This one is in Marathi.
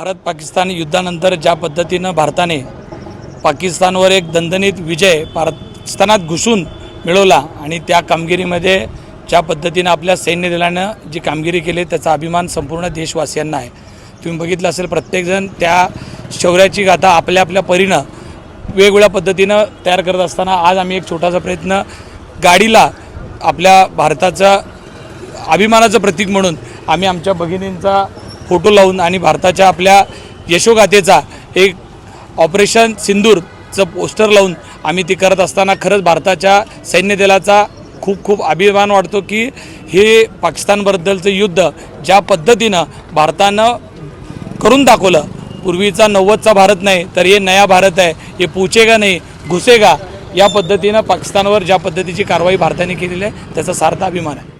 भारत पाकिस्तान युद्धानंतर ज्या पद्धतीनं भारताने पाकिस्तानवर एक दणदणीत विजय पाकिस्तानात घुसून मिळवला आणि त्या कामगिरीमध्ये ज्या पद्धतीनं आपल्या सैन्य दलानं जी कामगिरी केली त्याचा अभिमान संपूर्ण देशवासियांना आहे. तुम्ही बघितलं असेल प्रत्येकजण त्या शौर्याची गाथा आपल्या आपल्या परीनं वेगवेगळ्या पद्धतीनं तयार करत असताना आज आम्ही एक छोटासा प्रयत्न गाडीला आपल्या भारताचा अभिमानाचं प्रतीक म्हणून आम्ही आमच्या भगिनींचा फोटो लावून आणि भारताच्या आपल्या यशोगाथेचा एक ऑपरेशन सिंदूरचं पोस्टर लावून आम्ही ती करत असताना खरंच भारताच्या सैन्य दलाचा खूप खूप अभिमान वाटतो की हे पाकिस्तानबद्दलचं युद्ध ज्या पद्धतीनं भारतानं करून दाखवलं पूर्वीचा नव्वदचा भारत नाही तर हे नया भारत आहे हे पोचेगा नाही घुसेगा या पद्धतीनं पाकिस्तानवर ज्या पद्धतीची कारवाई भारताने केलेली आहे त्याचा सार्थ अभिमान आहे.